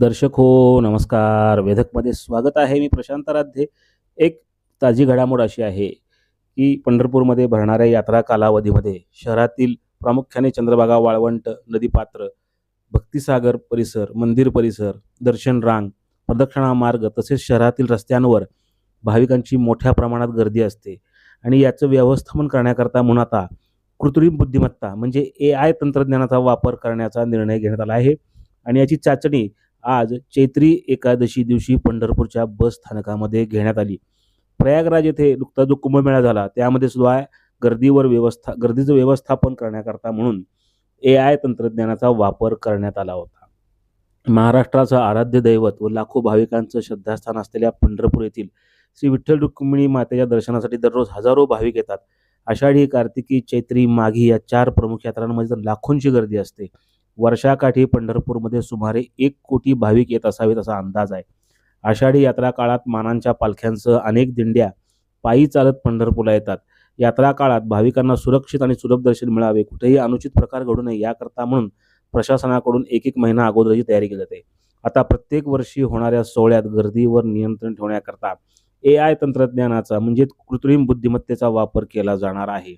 दर्शक हो नमस्कार. वेधकमध्ये स्वागत आहे मी प्रशांत राध्ये एक ताजी घडामोड अशी आहे की पंढरपूरमध्ये भरणाऱ्या यात्रा कालावधीमध्ये शहरातील प्रामुख्याने चंद्रभागा वाळवंट नदीपात्र भक्तिसागर परिसर मंदिर परिसर दर्शन रांग प्रदक्षिणा मार्ग तसेच शहरातील रस्त्यांवर भाविकांची मोठ्या प्रमाणात गर्दी असते. आणि याचं व्यवस्थापन करण्याकरता म्हणून आता कृत्रिम बुद्धिमत्ता म्हणजे ए आय तंत्रज्ञानाचा वापर करण्याचा निर्णय घेण्यात आला आहे. आणि याची चाचणी आज चैत्री एकादशी दिवशी पंढरपूरच्या बस स्थानकामध्ये घेण्यात आली. प्रयागराज येथे नुकता जो कुंभमेळा झाला. त्यामध्ये सुद्धा गर्दीवर व्यवस्था गर्दीचं व्यवस्थापन करण्याकरता म्हणून ए आय तंत्रज्ञानाचा वापर करण्यात आला होता. महाराष्ट्राचं आराध्य दैवत व लाखो भाविकांचं श्रद्धास्थान असलेल्या पंढरपूर येथील श्री विठ्ठल रुक्मिणी मातेच्या दर्शनासाठी दररोज हजारो भाविक येतात. आषाढी कार्तिकी चैत्री माघी या चार प्रमुख यात्रांमध्ये तर लाखोंची गर्दी असते. वर्षाकाठी पंढरपूरमध्ये सुमारे एक कोटी भाविक येत असावेत असा अंदाज आहे. आषाढी यात्रा काळात मानांच्या पालख्यांसह अनेक दिंड्या पायी चालत पंढरपूरला येतात. यात्रा काळात भाविकांना सुरक्षित आणि सुलभ दर्शन मिळावे. कुठेही अनुचित प्रकार घडू नये याकरता म्हणून प्रशासनाकडून एक एक महिना अगोदरची तयारी केली जाते. आता प्रत्येक वर्षी होणाऱ्या सोहळ्यात गर्दीवर नियंत्रण ठेवण्याकरता ए आय तंत्रज्ञानाचा म्हणजे कृत्रिम बुद्धिमत्तेचा वापर केला जाणार आहे.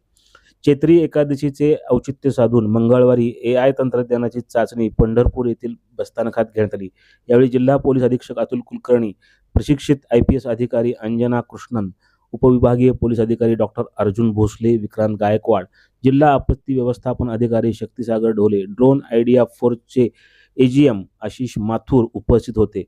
चैत्री एकादशीचे औचित्य साधून मंगळवारी ए आय तंत्रज्ञानाची चाचणी पंढरपूर येथील बसस्थानकात घेण्यात आली. यावेळी जिल्हा पोलीस अधीक्षक अतुल कुलकर्णी प्रशिक्षित आय पी एस अधिकारी अंजना कृष्णन उपविभागीय पोलीस अधिकारी डॉक्टर अर्जुन भोसले विक्रांत गायकवाड जिल्हा आपत्ती व्यवस्थापन अधिकारी शक्तिसागर ढोले ड्रोन आयडिया फोर्सचे एजीएम आशिष माथुर उपस्थित होते.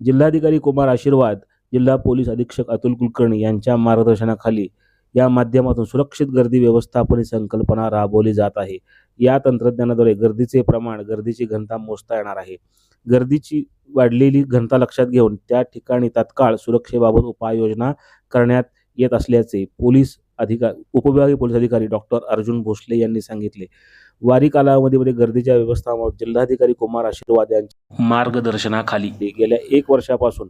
जिल्हाधिकारी कुमार आशीर्वाद जिल्हा पोलीस अधीक्षक अतुल कुलकर्णी यांच्या मार्गदर्शनाखाली या माध्यमातून सुरक्षित गर्दी व्यवस्थापन ही संकल्पना राबवली जात आहे. या तंत्रज्ञानाद्वारे गर्दीचे प्रमाण गर्दीची घनता मोजता येणार आहे. गर्दीची वाढलेली घनता लक्षात घेऊन त्या ठिकाणी तत्काळ सुरक्षेबाबत उपाययोजना करण्यात येत असल्याचे पोलीस अधिकार उपविभागीय पोलीस अधिकारी डॉक्टर अर्जुन भोसले यांनी सांगितले. वारी कालावधीमध्ये गर्दीच्या व्यवस्थापनावर जिल्हाधिकारी कुमार आशीर्वाद यांच्या मार्गदर्शनाखाली गेल्या एक वर्षापासून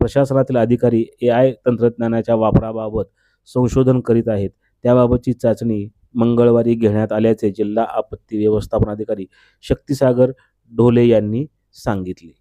प्रशासनातील अधिकारी ए आय तंत्रज्ञानाच्या वापराबाबत संशोधन करीत आहेत. त्याबाबतची चाचणी मंगळवारी घेण्यात आल्याचे जिल्हा आपत्ती व्यवस्थापन अधिकारी शक्तिसागर ढोले यांनी सांगितले.